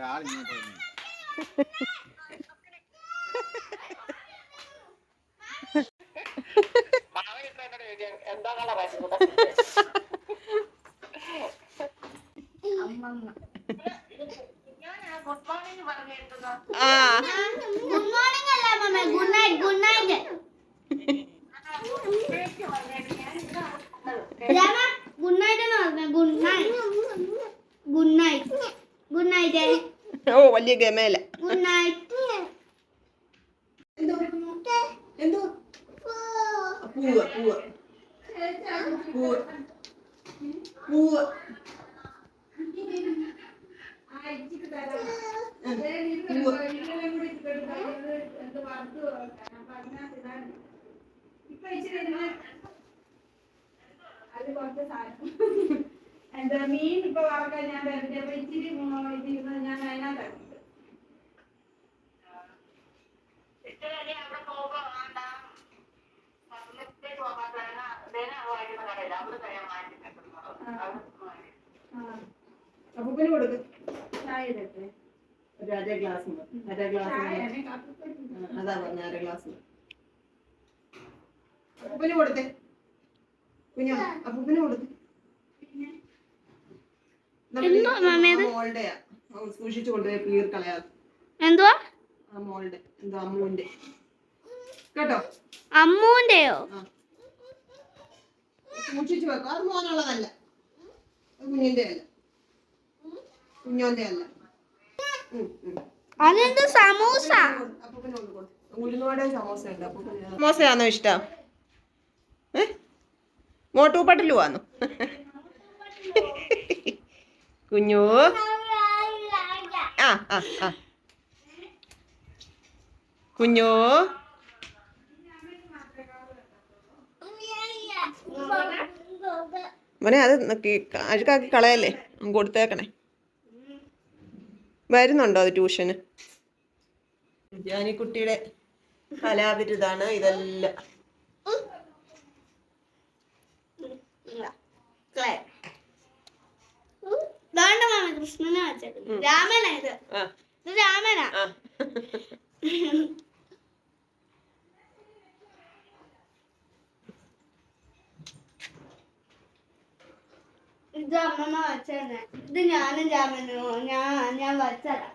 ഒരാൾ ഇങ്ങോട്ട് വന്നു ആ ഗുഡ് മോർണിംഗ് അല്ല മമ്മ good night good night Rama good night എന്ന് പറഞ്ഞ good night good night good night ഓ വലിയ ഗമേല എന്തോ മീൻ ഇപ്പൊ വറക്കാൻ ഞാൻ വരട്ടെ അപ്പൊ ഇച്ചിരി ഞാൻ അതിനകത്ത് അപ്പൂപ്പന് കൊടുക്ക്. ചായ ഇടട്ടെ ഒരു അര ഗ്ലാസ് അര ഗ്ലാസ് അതാ പറഞ്ഞ അര ഗ്ലാസ് അപ്പൂപ്പന് കൊടുത്തേ കുഞ്ഞ അപ്പൂപ്പന് കൊടുത്തേ എന്തോ? മോളുടെയാ സൂക്ഷിച്ചു കൊണ്ടുപോയി പീർ കളയാതെ. എന്തുവാ? ആ മോളുടെ എന്തോ അമ്മുവിന്റെ. കേട്ടോ? അമ്മുവിന്റെയോ? ആ. സൂക്ഷിച്ചു വെക്കോ. അത് മോനുള്ളതല്ല. കുഞ്ഞിന്റെ അല്ല കുഞ്ഞോന്റെ. അതെന്ത് സമൂസ? സമോസയാണോ ഇഷ്ടം? ഏ? മോട്ടു പട്ടിലു വന്നു കുഞ്ഞു. ആ ആ ആ. കുഞ്ഞു. മോനെ അത് അഴുക്കാക്കി കളയല്ലേ? കൊടുത്തേക്കണേ. വരുന്നുണ്ടോ അത് ട്യൂഷന്? ജാനിക്കുട്ടിയുടെ കലാവിരുതാണ് ഇതെല്ലാം. കൃഷ്ണനാ രാമനാ ഇത്. രാമനാ? ഇത് അമ്മമ്മ വെച്ചതന്നെ ഇത് ഞാനും രാമനോ ഞാൻ ഞാൻ വച്ചതാ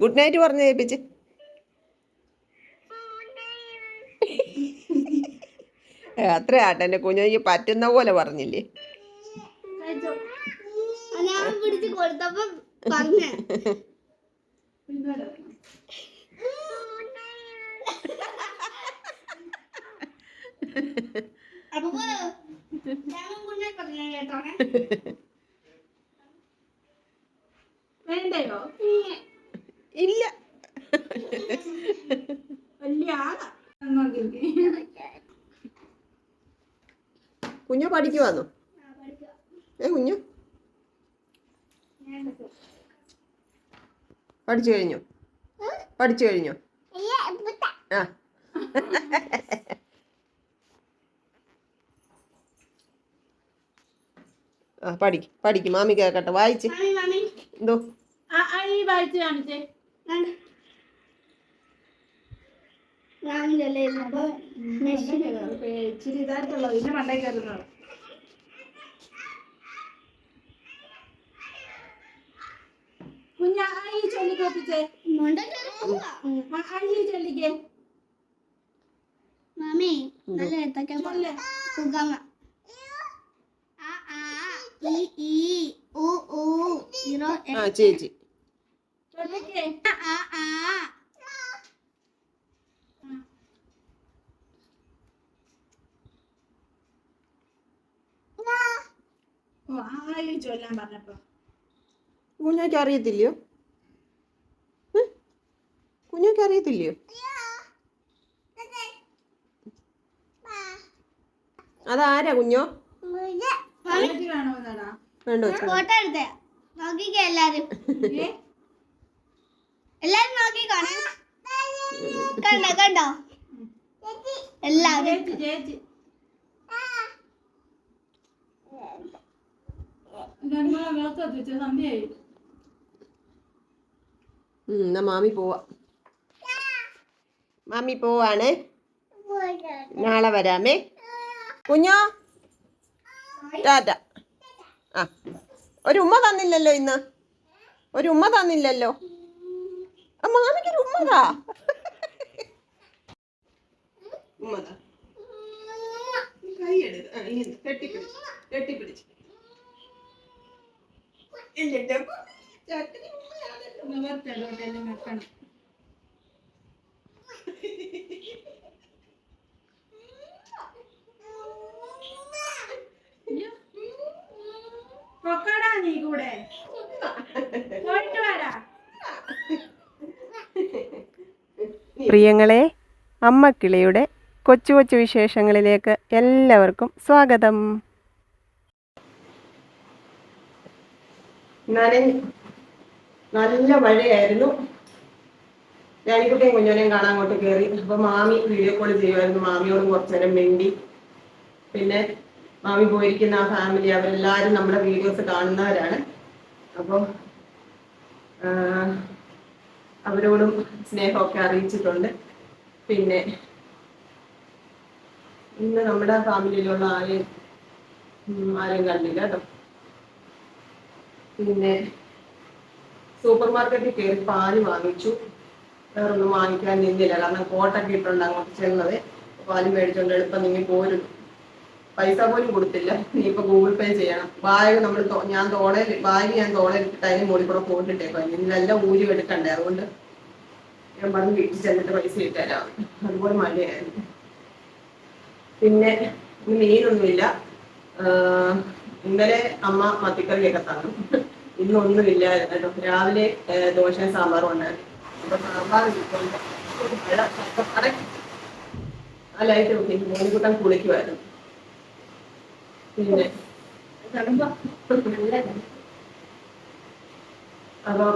ഗുഡ് നൈറ്റ് പറഞ്ഞു കേൾപ്പിച്ച് അത്ര ആട്ടെ എന്റെ കുഞ്ഞിക്ക് പറ്റുന്ന പോലെ പറഞ്ഞില്ലേ? കുഞ്ഞെ വേണ്ടയോ? ഇല്ല. വലിയ ആളാ. നോക്കിക്ക് കുഞ്ഞു പഠിക്കുവാന്നോ? ഏ കുഞ്ഞു? പഠിച്ചു കഴിഞ്ഞു? പഠിച്ചു കഴിഞ്ഞു? ആ. ആ പഠിക്ക് പഠിക്ക്. മാമി കേക്കട്ടെ വായിച്ച്. എന്തോ? വായിച്ച് കാണിച്ചേ വേണ്ട മാമിലല്ലേ അപ്പൊ മെഷീൻ ഇച്ചിരി ഇതായിട്ടുള്ളത് ഇതിന്റെ മണ്ടേ കയറുന്നത്. കുഞ്ഞ ഈ ചൊല്ലി കേൾപ്പിച്ചേ. ഈ ചൊല്ലിക്കേ മാമി നല്ല ഏത്തക്ക സുഖമ ചേച്ചി. ചൊല്ലിക്കേ ആ ഈ ചൊല്ലാൻ പറഞ്ഞപ്പോ. കുഞ്ഞാക്ക് അറിയത്തില്ലയോ? കുഞ്ഞോക്ക് അറിയത്തില്ലയോ? അതാരാ കുഞ്ഞോ? വേണ്ടോ ഫോട്ടോ എടുത്തേ. നോക്കിക്കേ എല്ലാരും. എല്ലാരും നോക്കിക്കോണേ കണ്ടോ കണ്ടോ? എല്ലാരും ചേച്ചി ചേച്ചി രണ്ടാളെ എന്നാ മാമി പോവാ. മാമി പോവാണ്. നാളെ വരാമേ. കുഞ്ഞോ? ടാറ്റ ആ. ഒരു ഉമ്മ തന്നില്ലല്ലോ ഇന്ന്. ഒരു ഉമ്മ തന്നില്ലല്ലോ. ആ മാമിക്കൊരു ഉമ്മതാ ഉമ്മതാ കൈ ഇങ്ങനെ കെട്ടിപ്പിടിച്ച്. കെട്ടിപ്പിടിച്ച്. പൊക്കടാ നീ കൂടെ. പോയിട്ട് വരാ. പ്രിയങ്ങളെ അമ്മക്കിളിയുടെ കൊച്ചു കൊച്ചു വിശേഷങ്ങളിലേക്ക് എല്ലാവർക്കും സ്വാഗതം. നല്ല മഴയായിരുന്നു. ഞാനിക്കുട്ടിയും കുഞ്ഞോനെയും കാണാൻ അങ്ങോട്ട് കയറി അപ്പൊ മാമി വീഡിയോ കോൾ ചെയ്യുമായിരുന്നു മാമിയോട് കുറച്ചു നേരം മിണ്ടി. പിന്നെ മാമി പോയിരിക്കുന്ന ആ ഫാമിലി അവരെല്ലാരും നമ്മുടെ വീഡിയോസ് കാണുന്നവരാണ്. അപ്പോൾ അവരോടും സ്നേഹമൊക്കെ അറിയിച്ചിട്ടുണ്ട്. പിന്നെ ഇന്ന് നമ്മുടെ ഫാമിലിയിലുള്ള ആരെയും ആരെയും കണ്ടില്ല കേട്ടോ. പിന്നെ സൂപ്പർ മാർക്കറ്റിൽ കയറി പാൽ വാങ്ങിച്ചു. വേറൊന്നും വാങ്ങിക്കാൻ നിന്നില്ല. കാരണം കോട്ടൊക്കെ ഇട്ടുണ്ട് അങ്ങോട്ട് ചെന്നത്. പാൽ മേടിച്ചോണ്ട് എളുപ്പം നിങ്ങൾ പോരും. പൈസ പോലും കൊടുത്തില്ല. നീ ഇനിയിപ്പോ ഗൂഗിൾ പേ ചെയ്യണം. ബാഗ് നമ്മൾ ഞാൻ തോളയിൽ ബാഗ് ഞാൻ തോളയിൽ ഇട്ടിട്ട് അതിന് മുകളിൽ കൂടെ പോയിട്ടിട്ടേക്കോ ഇതിനെല്ലാം ഊരി എടുക്കണ്ടേ? അതുകൊണ്ട് ഞാൻ പറഞ്ഞു വീട്ടിൽ ചെന്നിട്ട് പൈസ ഇട്ടുതരാം അതുപോലെ മഴയായിരുന്നു പിന്നെ മീനൊന്നുമില്ല. ഇന്നലെ അമ്മ മത്തിക്കറിയൊക്കെ തന്നു. ഇന്നൊന്നുമില്ലായിരുന്നു ഇല്ലായിരുന്നു രാവിലെ ദോശ ദോശയും സാമ്പാറും ഉണ്ടായിരുന്നു അപ്പൊ സാമ്പാർ ആ ലൈറ്റ് നോക്കി മൂന്നുകൂട്ടം കുളിക്കുമായിരുന്നു പിന്നെ? അപ്പം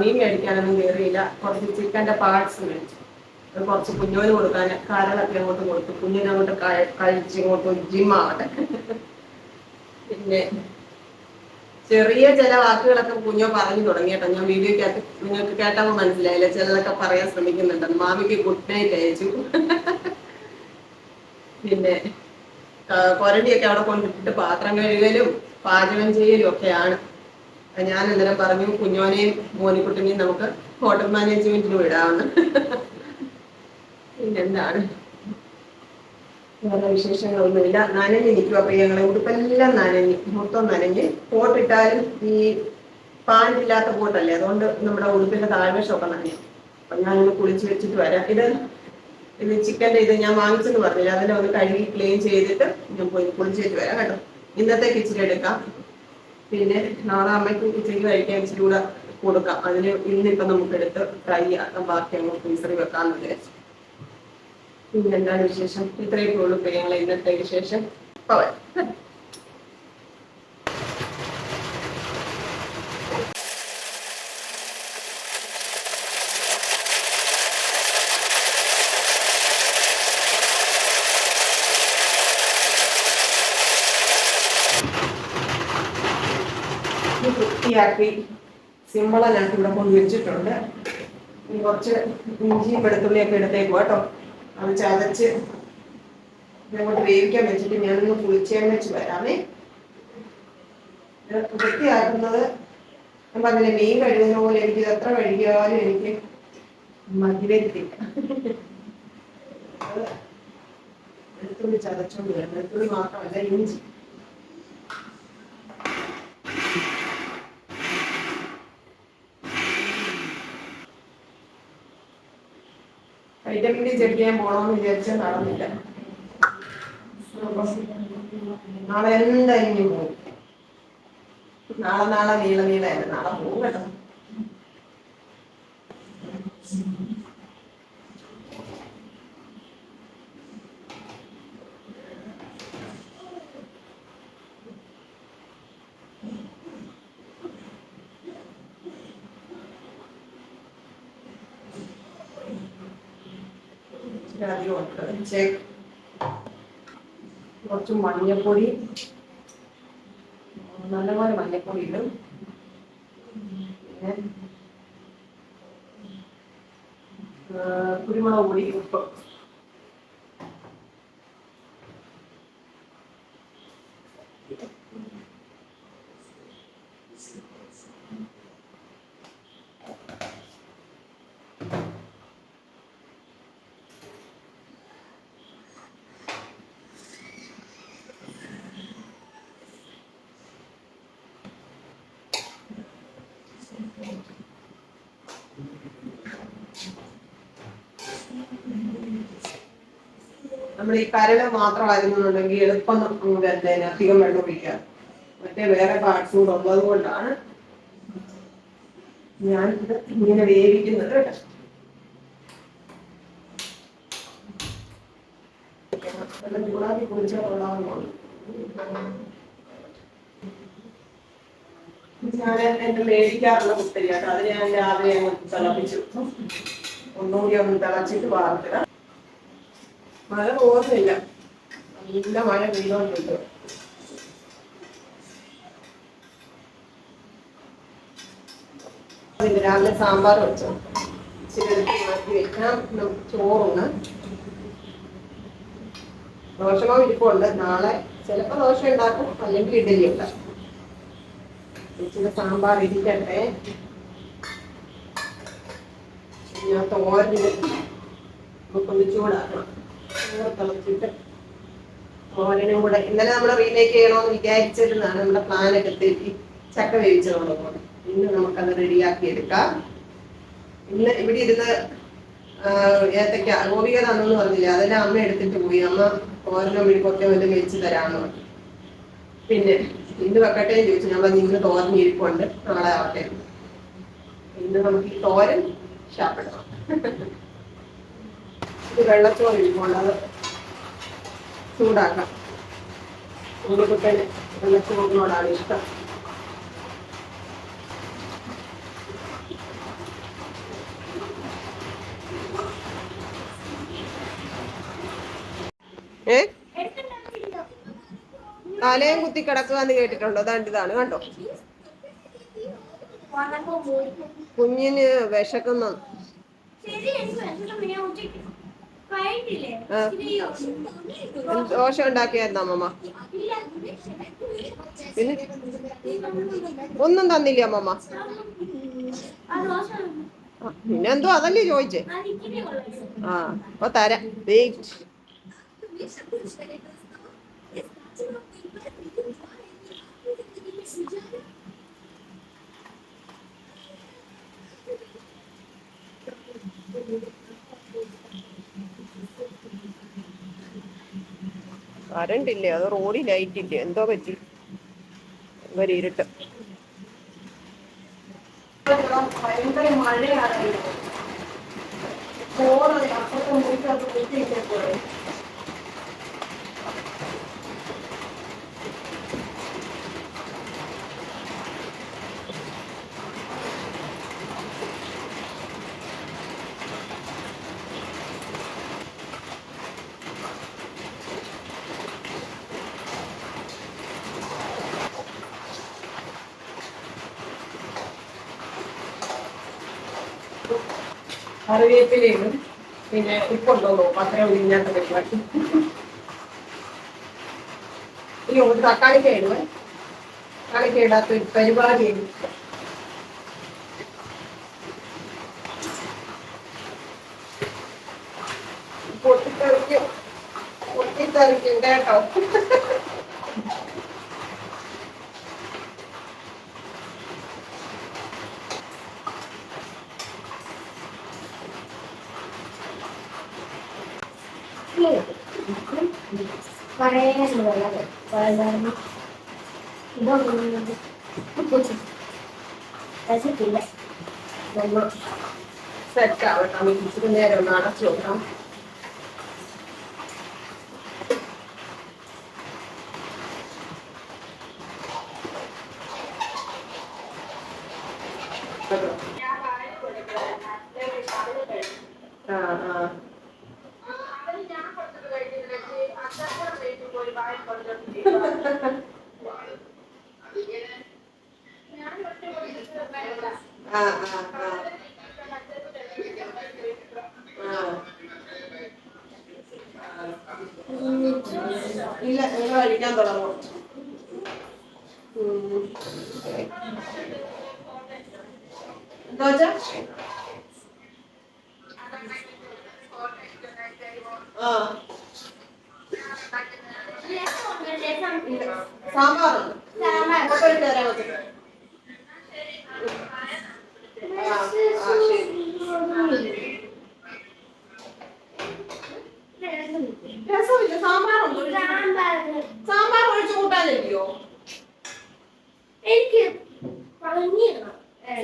മീൻ മേടിക്കാനൊന്നും കയറിയില്ല കുറച്ച് ചിക്കന്റെ പാർട്സ് മേടിച്ചു. കുറച്ച് കുഞ്ഞോന് കൊടുക്കാൻ കാരളൊക്കെ അങ്ങോട്ട് കൊടുത്തു. കുഞ്ഞിനങ്ങോട്ട് കഴി- കഴിച്ച് ഇങ്ങോട്ട് ജിമ്മാവട്ടെ പിന്നെ ചെറിയ ചില വാക്കുകളൊക്കെ കുഞ്ഞോ പറഞ്ഞു തുടങ്ങി കേട്ടോ. ഞാൻ വീഡിയോക്കകത്ത് നിങ്ങൾക്ക് കേട്ടപ്പോൾ മനസ്സിലായില്ല? ചിലതൊക്കെ പറയാൻ ശ്രമിക്കുന്നുണ്ട്. മാമിക്ക് ഗുഡ് നൈറ്റ് അയച്ചു. പിന്നെ കൊരണ്ടിയൊക്കെ അവിടെ കൊണ്ടിട്ടിട്ട് പാത്രം കഴുകലും പാചകം ചെയ്യലും ഒക്കെയാണ്. ഞാൻ അന്നേരം പറഞ്ഞു കുഞ്ഞോനെയും മോനിക്കുട്ടിനെയും നമുക്ക് ഹോട്ടൽ മാനേജ്മെന്റിന് വിടാമെന്ന്. പിന്നെന്താണ്? വേറെ വിശേഷങ്ങളൊന്നുമില്ല. നനഞ്ഞ് നിൽക്കുക പ്രിയങ്ങളെ ഉടുപ്പെല്ലാം നനഞ്ഞ് മൊത്തം നനഞ്ഞ് കോട്ടിട്ടാലും ഈ പാലില്ലാത്ത കോട്ടല്ലേ അതുകൊണ്ട് നമ്മുടെ ഉടുപ്പിന്റെ താഴ്വശമൊക്കെ നനഞ്ഞു. അപ്പൊ ഞാനൊന്ന് കുളിച്ച് വെച്ചിട്ട് വരാം. ഇത് ഇത് ചിക്കന്റെ ഇത് ഞാൻ വാങ്ങിച്ചെന്ന് പറഞ്ഞില്ല. അതിനെ ഒന്ന് കഴുകി ക്ലീൻ ചെയ്തിട്ട് ഞാൻ പോയി കുളിച്ചിട്ട് വരാം കേട്ടോ. ഇന്നത്തെ കിച്ചിരി എടുക്കാം. പിന്നെ നാളെ അമ്മയ്ക്ക് ഉച്ചയ്ക്ക് കഴിക്കാൻ ഇച്ചിരി കൂടെ കൊടുക്കാം. അതിന് ഇന്നിപ്പം നമുക്ക് എടുത്ത് ഫ്രൈ ആക്കാം. ബാക്കി അങ്ങ് ഫ്രീസറിൽ വെക്കാമെന്ന് വിചാരിച്ചു. പിന്നെന്താണ് വിശേഷം? ഇത്രയൊക്കെ ഉള്ളൂ ഞങ്ങൾ ഇന്നത്തെ വിശേഷം. ഇപ്പൊ. ഇത് വൃത്തിയാക്കി സിമ്പിളനാക്കി ഇവിടെ കൊണ്ട് വെച്ചിട്ടുണ്ട് ഇനി കുറച്ച് ഇഞ്ചിയും വെളുത്തുള്ളിയൊക്കെ എടുത്തേക്കും കേട്ടോ. അത് ചതച്ച് ഞങ്ങോട്ട് വേവിക്കാൻ വെച്ചിട്ട് ഞാനൊന്ന് പുളിച്ചേൻ വെച്ച് വരാമേ. വൃത്തിയാക്കുന്നത് ഞാൻ പറഞ്ഞില്ലേ മീൻ കഴുകുന്ന പോലെ എനിക്ക് എത്ര കഴുകിയാലും എനിക്ക് വെളുത്തുള്ളി ചതച്ചോണ്ട് വരാം വെളുത്തുള്ളി മാത്രമല്ല ഇഞ്ചി. വൈറ്റമിൻ ഡി ചെക്ക് ചെയ്യാൻ പോകണമെന്ന് വിചാരിച്ചാൽ നടന്നില്ല. നാളെ എന്തായാലും പോകും നാളെ നാളെ നീള നീളായിരുന്നു നാളെ പോകും കേട്ടോ. അധികം ഉണ്ട് ചേ കുറച്ച് മഞ്ഞപ്പൊടി. നല്ലപോലെ മഞ്ഞപ്പൊടി ഇടും. പിന്നെ കുരുമുളക് പൊടി ഉപ്പ്. നമ്മൾ ഈ കരട് മാത്രമായിരുന്നുണ്ടെങ്കിൽ എളുപ്പം നമുക്ക് വെന്തേനെ അധികം വെള്ളം ഒഴിക്കാം. മറ്റേ വേറെ പാർട്സ് കൂടെ ഉള്ളത് കൊണ്ടാണ് ഞാൻ ഇത് ഇങ്ങനെ വേവിക്കുന്നത് ഞാൻ എന്റെ മേടിക്കാറുള്ള കുത്തരിയാട്ടോ അത് ഞാൻ രാവിലെ അങ്ങ് തിളപ്പിച്ചു. ഒന്നുകൂടി ഒന്ന് തിളച്ചിട്ട് വാർത്തിട. മഴ പോകുന്നില്ല നല്ല മഴ പെയ്തോണ്ടുണ്ട് പിന്നെ രാവിലെ സാമ്പാർ വെച്ചു. ഇച്ചിരി മാറ്റി വെക്കാം. ചോറൊന്ന് ദോശമോ ഇരിപ്പുണ്ട്. നാളെ ചിലപ്പോൾ ദോശ ഉണ്ടാക്കും. അല്ലെങ്കിൽ ഇഡലി ഉണ്ടാക്കും ഇച്ചിരി സാമ്പാർ ഇരിക്കട്ടെ. ഞാൻ തോരന് നമുക്കൊന്ന് ചൂടാക്കണം. ചോറ് തിളച്ചിട്ട് തോരനും കൂടെ ഇന്നലെ നമ്മൾ റീമേക്ക് ചെയ്യണമെന്ന് വിചാരിച്ചിരുന്നാണ് നമ്മുടെ പ്ലാനൊക്കെ തെറ്റി ചക്ക വേവിച്ചതോടൊപ്പം ഇന്ന് നമുക്കത് റെഡിയാക്കി എടുക്കാം. ഇന്ന് ഇവിടെ ഇരുന്ന് ഏത്തക്ക ഗോപിക തന്നെന്ന് പറഞ്ഞില്ല? അതെല്ലാം അമ്മ എടുത്തിട്ട് പോയി. അമ്മ തോരനോ മെഴുകൊക്കെ വല്ലതും വെച്ച് തരാമെന്ന് പിന്നെ ഇന്ന് വെക്കട്ടെ ചോദിച്ചു. ഞാൻ പറഞ്ഞു ഇന്ന് തോരൻ ഇരിപ്പുണ്ട്. നാളെ ആവട്ടെ. ഇന്ന് നമുക്ക് ഈ തോരൻ ഷാപ്പിടണം ഇത് വെള്ളച്ചോറ് ഇരിക്കുമ്പോൾ അത് ചൂടാക്കാം. ഉണ്ണിക്കുട്ടന് വെള്ളച്ചോറിനോടാണ് ഇഷ്ടം. ഏ? തലയും കുത്തി കിടക്കുക കേട്ടിട്ടുണ്ടോ? അതാണ്ട് ഇതാണ് കണ്ടോ? കുഞ്ഞിന് വിശക്കുന്നു. ദോശ ഉണ്ടാക്കിയായിരുന്നു അമ്മമ്മ. പിന്നെ ഒന്നും തന്നില്ല അമ്മമ്മ? പിന്നെ എന്തോ അതല്ലേ ചോദിച്ചേ. ആ അപ്പൊ തരാം. വെയിറ്റ്. കറണ്ട് ഇല്ലേ അത് റോഡിൽ ലൈറ്റ് എന്തോ പറ്റി? ഒരു ഇരുട്ട്. ഭയങ്കര മഴയാണ് ചോറ് അപ്പുറത്തെ മുറിക്കകത്ത് കുത്തിയിട്ടേക്കുവാണ്. കറിവേപ്പിലയും പിന്നെ ഉപ്പുണ്ടോ നോക്കാം അത്രയും ഉരിഞ്ഞാത്ത പരിപാടി. ഈ ഒരു തക്കാളിക്ക ഇടുവേ. തക്കാളിക്ക ഇടാത്ത ഒരു പരിപാടി പൊട്ടിത്തെറിക്കും. പൊട്ടിത്തെറിക്കും കേട്ടോ. ഒന്ന് സെറ്റ് ആവട്ടെ നമുക്ക് ഇച്ചിരി നേരം ഒന്ന് അടച്ചു നോക്കാം ഇല്ല നിങ്ങൾ കഴിക്കാൻ തുടങ്ങും. എന്താ ആ സാമ്പാറുണ്ട് ഫോട്ടോ ഇട്ട് തരാൻ പറ്റും രസമില്ല സാമ്പാറുണ്ട് സാമ്പാർ ഒഴിച്ചു കൂട്ടാനില്ലയോ എനിക്ക്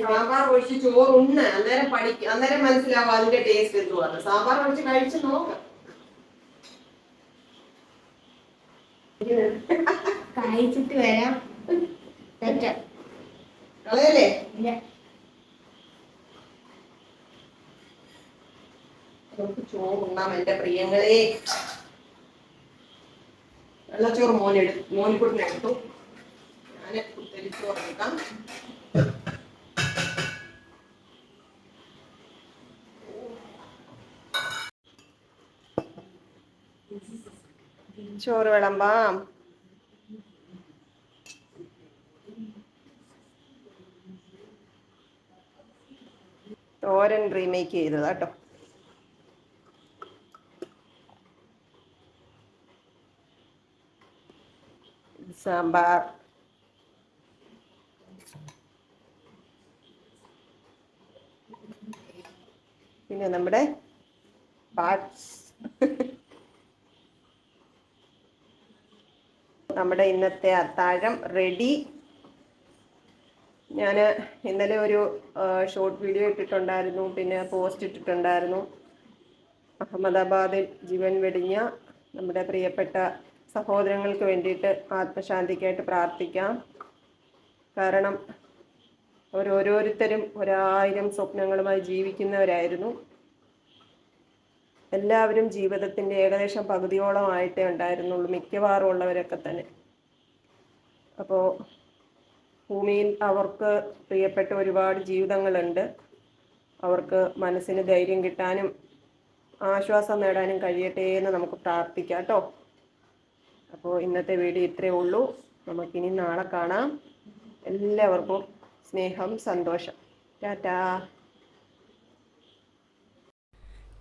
സാമ്പാർ ഒഴിച്ച് ചോറ് ഉണ്ണ അന്നേരം പഠിക്ക അന്നേരം മനസ്സിലാവും അതിന്റെ ടേസ്റ്റ് എന്തുവാണ് സാമ്പാർ ഒഴിച്ച് കഴിച്ചു നോക്കാം കഴിച്ചിട്ട് വരാം. കളയല്ലേ? നമുക്ക് ചോറ് ഉണ്ണാം എന്റെ പ്രിയങ്ങളെ. വെള്ളച്ചോറ് മോനെടു മോനിക്കുട്ടിനെ എടുത്തു. കുത്തരിച്ചോറ് എടുക്കാം. ചോറ് വിളമ്പാം. തോരൻ റീമേക്ക് ചെയ്തതാ സാമ്പാർ. പിന്നെ നമ്മുടെ പാട്സ്. നമ്മുടെ ഇന്നത്തെ അത്താഴം റെഡി ഞാൻ ഇന്നലെ ഒരു ഷോർട്ട് വീഡിയോ ഇട്ടിട്ടുണ്ടായിരുന്നു. പിന്നെ പോസ്റ്റ് ഇട്ടിട്ടുണ്ടായിരുന്നു. അഹമ്മദാബാദിൽ ജീവൻ വെടിഞ്ഞ നമ്മുടെ പ്രിയപ്പെട്ട സഹോദരങ്ങൾക്ക് വേണ്ടിയിട്ട് ആത്മശാന്തിക്കായിട്ട് പ്രാർത്ഥിക്കാം. കാരണം അവരോരോരുത്തരും ഒരായിരം സ്വപ്നങ്ങളുമായി ജീവിക്കുന്നവരായിരുന്നു. എല്ലാവരും ജീവിതത്തിന്റെ ഏകദേശം പകുതിയോളമായിട്ടേ ഉണ്ടായിരുന്നുള്ളൂ മിക്കവാറും ഉള്ളവരൊക്കെ തന്നെ. അപ്പോൾ ഭൂമിയിൽ അവർക്ക് പ്രിയപ്പെട്ട ഒരുപാട് ജീവിതങ്ങളുണ്ട്. അവർക്ക് മനസ്സിന് ധൈര്യം കിട്ടാനും ആശ്വാസം നേടാനും കഴിയട്ടെ എന്ന് നമുക്ക് പ്രാർത്ഥിക്കാം കേട്ടോ. അപ്പോൾ ഇന്നത്തെ വീഡിയോ ഇത്രയേ ഉള്ളൂ. നമുക്കിനി നാളെ കാണാം. എല്ലാവർക്കും സ്നേഹം സന്തോഷം. ടാറ്റാ.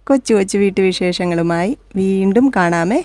കൊച്ചു കൊച്ചു വീട്ടുവിശേഷങ്ങളുമായി വീണ്ടും കാണാമേ.